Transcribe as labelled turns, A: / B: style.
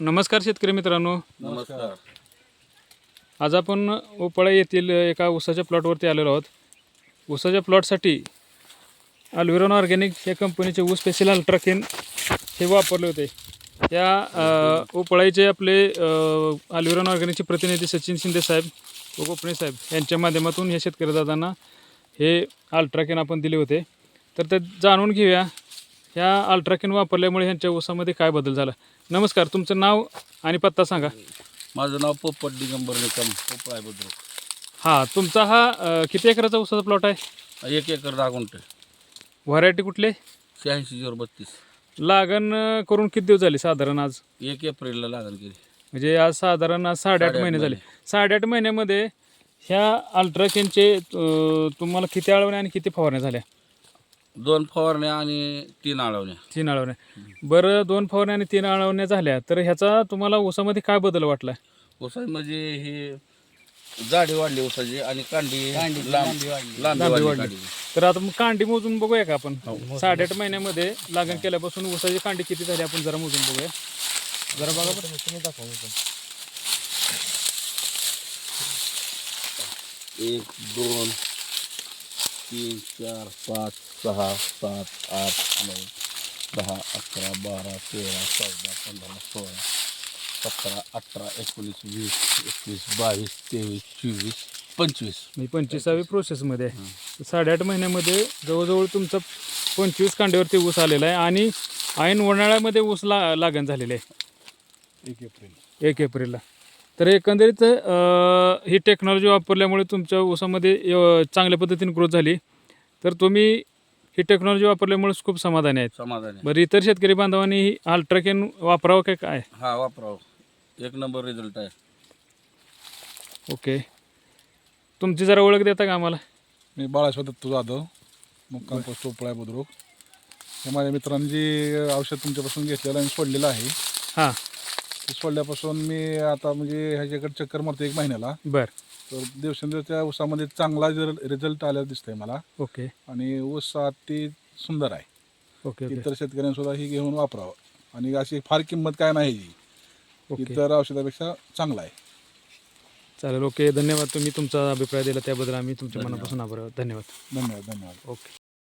A: नमस्कार शेतकरी मित्रांनो.
B: नमस्कार.
A: आज आपण उपळा येथील एका ऊसाच्या प्लॉटवरती आलेलो आहोत. ऊसाच्या प्लॉटसाठी अल्विरॉन ऑर्गॅनिक या कंपनीचे ऊस स्पेशल अल्ट्राकेन हे वापरले होते. त्या अ, उपळाईचे आपले अल्विरॉन ऑर्गॅनिकचे प्रतिनिधी सचिन शिंदे साहेब व कोपणे साहेब यांच्या माध्यमातून या शेतकरी दादांना हे अल्ट्राकेन आपण दिले होते. तर ते जाणून घेऊया ह्या अल्ट्राकेन वापरल्यामुळे ह्यांच्या ऊसामध्ये काय बदल झाला? नमस्कार तुमचं नाव आणि पत्ता सांगा.
B: माझं नाव पोपट दिगंबर निकम पोपळाय बुद्रुक.
A: हां तुमचा हा अ, किती एकराचा ऊसाचा प्लॉट आहे?
B: एक एकर दहा गुंठ.
A: व्हरायटी कुठली?
B: शहाऐंशी झिरो बत्तीस.
A: लागण अ, करून किती दिवस झाले साधारण आज?
B: एक एप्रिलला लागण केली.
A: म्हणजे आज साधारण आज साडेआठ
B: साडेआठ
A: महिने झाले. साडेआठ महिन्यामध्ये ह्या अल्ट्राकेनचे तुम्हाला किती आळवण्या आणि किती फवारण्या झाल्या?
B: दोन फवारण्या आणि तीन आळवण्या.
A: तीन आळवण्या. बरं दोन फवारण्या आणि तीन आळवण्या झाल्या तर ह्याचा तुम्हाला ऊसामध्ये काय बदल वाटला
B: उसाची म्हणजे हे जाडी वाढली उसाची आणि कांडी लांब लांबी
A: लांबी
B: वाढली
A: वाढली.
B: कांडी.
A: तर आता मग कांडी मोजून बघूया का आपण? साडेआठ महिन्यामध्ये लागण केल्यापासून ऊसाची कांडी किती झाली आपण जरा मोजून बघूया. जरा बघा बरं. तुम्ही दाखवा
B: एक दोन तीन चार पाच सहा सात आठ नऊ दहा अकरा बारा तेरा चौदा पंधरा सोळा सतरा अठरा एकोणीस वीस एकवीस बावीस तेवीस चोवीस पंचवीस.
A: म्हणजे पंचवीसावी प्रोसेसमध्ये आहे. साडेआठ महिन्यामध्ये जवळजवळ तुमचं पंचवीस कांड्यावरती ऊस आलेला आहे आणि ऐन उन्हाळ्यामध्ये ऊस ला लागण झालेले आहे.
B: एक एप्रिल.
A: एक एप्रिलला. तर एकंदरीत अं, ही टेक्नॉलॉजी वापरल्यामुळे तुमच्या ऊसामध्ये अं, चांगल्या पद्धतीने ग्रोथ झाली. तर तुम्ही ही टेक्नॉलॉजी वापरल्यामुळे खूप समाधानी आहेत.
B: समाधान.
A: बरं इतर शेतकरी बांधवांनी ही अल्ट्राकेन वापरावं काय काय?
B: हा वापरावं. एक नंबर रिझल्ट आहे.
A: ओके. तुमची जरा ओळख देता का आम्हाला?
C: मी बाळाश्वर दत्तू जाधव मुक्काम पोस्ट उपळा बुद्रुक. हे माझ्या मित्रांनी जे औषध तुमच्यापासून घेतलेलं आणि सोडलेलं आहे
A: हां.
C: सोडल्यापासून मी आता म्हणजे ह्याच्याकडे चक्कर मारतो एक महिन्याला.
A: बरं.
C: तर दिवसेंदिवस त्या ऊसामध्ये चांगला रिझल्ट आलेला दिसतोय मला.
A: ओके.
C: आणि ऊस अति सुंदर आहे.
A: Okay okay.
C: इतर शेतकऱ्यांनी सुद्धा ही घेऊन वापरावं. आणि अशी फार किंमत काय नाही ही.
A: ओके.
C: इतर औषधापेक्षा चांगला आहे.
A: चालेल ओके. धन्यवाद तुम्ही तुमचा अभिप्राय दिला त्याबद्दल. आम्ही तुमच्या मनापासून आभार. आहोत. धन्यवाद.
C: धन्यवाद धन्यवाद.
A: ओके.